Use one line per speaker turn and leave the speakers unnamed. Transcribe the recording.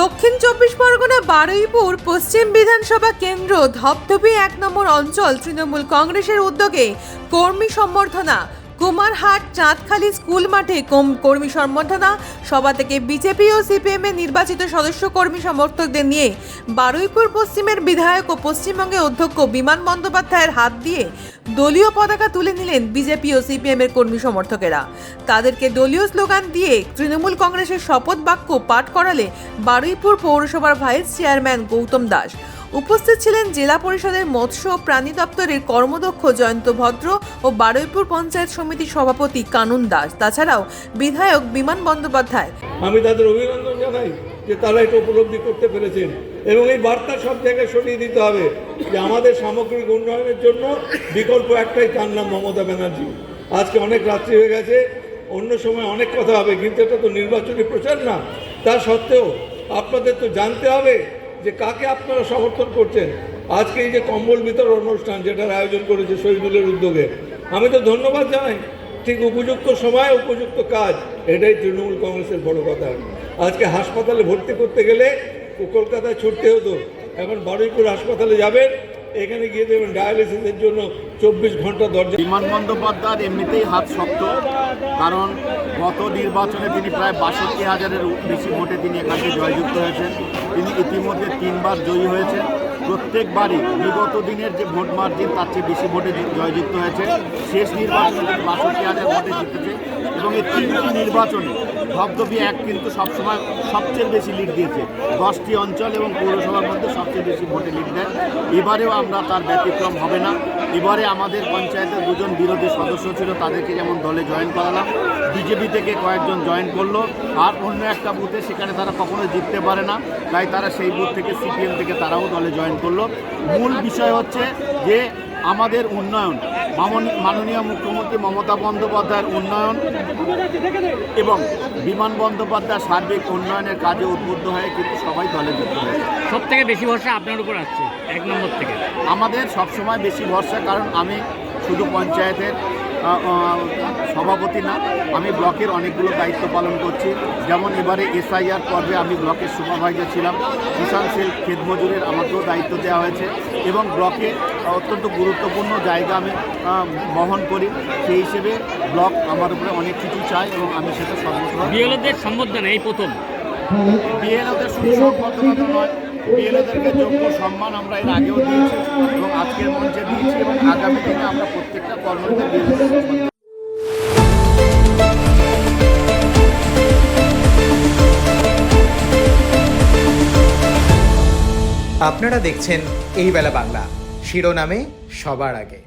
দক্ষিণ চব্বিশ পরগনা, বারুইপুর, পশ্চিম বিধানসভা কেন্দ্র ধপধপি এক নম্বর অঞ্চল। তৃণমূল কংগ্রেসের উদ্যোগে কর্মী সম্বর্ধনা। কুমারহাট চাঁদখালি স্কুল মাঠে কর্মী সম্বর্ধনা। সভা থেকে বিজেপি ও সিপিএম এর নির্বাচিত সদস্য কর্মী সমর্থকদের নিয়ে বারুইপুর পশ্চিমের বিধায়ক ও পশ্চিমবঙ্গের অধ্যক্ষ বিমান বন্দ্যোপাধ্যায়ের হাত দিয়ে দলীয় পতাকা তুলে নিলেন বিজেপি ও সিপিএম এর কর্মী সমর্থকেরা। তাদেরকে দলীয় স্লোগান দিয়ে তৃণমূল কংগ্রেসের শপথ বাক্য পাঠ করালে বারুইপুর পৌরসভার ভাইস চেয়ারম্যান গৌতম দাস। উপস্থিত ছিলেন জেলা পরিষদের মৎস্য ও প্রাণী দপ্তরের কর্মদক্ষ জয়ন্ত ভদ্র ও বারুইপুর পঞ্চায়েত সমিতির সভাপতি কানুন দাস, তাছাড়াও বিধায়ক বিমান বন্দ্যোপাধ্যায়।
আমি তাদের অভিনন্দন জানাই যে তারা এটা উপলব্ধি করতে পেরেছেন এবং এই বার্তা সব জায়গায় সরিয়ে দিতে হবে যে আমাদের সামগ্রিক উন্নয়নের জন্য বিকল্প একটাই তার নাম মমতা ব্যানার্জি। আজকে অনেক রাত্রি হয়ে গেছে, অন্য সময় অনেক কথা হবে, কিন্তু এটা তো নির্বাচনী প্রচার না। তা সত্ত্বেও আপনাদের তো জানতে হবে যে কাকে আপনারা সমর্থন করছেন? আজকে এই যে কম্বল বিতরণ অনুষ্ঠান যেটার আয়োজন করেছে শহীদুলের উদ্যোগে, আমি তো ধন্যবাদ জানাই। ঠিক উপযুক্ত সময়, উপযুক্ত কাজ, এটাই তৃণমূল কংগ্রেসের বড় কথা। আজকে হাসপাতালে ভর্তি করতে গেলে কলকাতায় ছুটতে হতো। এখন বারুইপুর হাসপাতালে যাবেন, এখানে গিয়ে দেবেন ডায়ালিসিসের জন্য চব্বিশ ঘণ্টা দরজা
বিমান বন্দ্যোপাধ্যায়ের এমনিতেই হাত শক্ত। কারণ গত নির্বাচনে তিনি প্রায় বাষট্টি হাজারের বেশি ভোটে তিনি এখানে জয়যুক্ত হয়েছেন। তিনি ইতিমধ্যে তিনবার জয়ী হয়েছেন। প্রত্যেকবারই বিগত দিনের যে ভোট মার্জিন, তার চেয়ে বেশি ভোটে জয়যুক্ত হয়েছে। শেষ নির্বাচনে বাষট্টি হাজার ভোটে জিতেছে এবং এই তিনটি নির্বাচনে ধবধবি এক কিন্তু সবসময় সবচেয়ে বেশি লিড দিয়েছে। দশটি অঞ্চল এবং পৌরসভার মধ্যে সবচেয়ে বেশি ভোটে লিড দেয়। এবারেও আমরা তার ব্যতিক্রম হবে না। এবারে আমাদের পঞ্চায়েতের দুজন বিরোধী সদস্য ছিল, তাদেরকে যেমন দলে জয়েন করালাম। বিজেপি থেকে কয়েকজন জয়েন করল। আর অন্য একটা বুথে সেখানে তারা কখনো জিততে পারে না। তাই তারা সেই বুথ থেকে সিপিএম থেকে তারাও দলে জয়েন করল। মূল বিষয় হচ্ছে যে আমাদের উন্নয়ন মাননীয় মুখ্যমন্ত্রী মমতা বন্দ্যোপাধ্যায়ের উন্নয়ন এবং বিমান বন্দ্যোপাধ্যায় সার্বিক উন্নয়নের কাজে উদ্বুদ্ধ হয়ে কিন্তু সবাই দলে যুক্ত হয়েছে।
সব থেকে বেশি ভরসা আপনার উপর আসছে? এক নম্বর থেকে।
আমাদের সবসময় বেশি ভরসা কারণ আমি শুধু পঞ্চায়েতের সভাপতি না আমি ব্লকের অনেকগুলো দায়িত্ব পালন করছি। যেমন এবারে এসআইআর পর্বে আমি ব্লকের সুপারভাইজার ছিলাম। কিষাণ সেল ক্ষেত মজুরের আমাকেও দায়িত্ব দেওয়া হয়েছে এবং ব্লকে অত্যন্ত গুরুত্বপূর্ণ জায়গা আমি বহন করি। সেই হিসেবে ব্লক আমার উপরে অনেক কিছু চায় এবং আমি সেটা সর্বত্র
বিএলওদের সম্বোধনা এই প্রথম।
বিএলওদের সুসংবদ্ধতা নয়। বিএলওদেরকে যোগ্য সম্মান আমরা এর আগেও দিয়েছি এবং আজকের মঞ্চে দিয়েছি এবং আগামী দিনে আমরা প্রত্যেকটা কর্মীদের দিয়েছি
আপনারা দেখছেন এই বেলা বাংলা। শিরোনামে সবার আগে।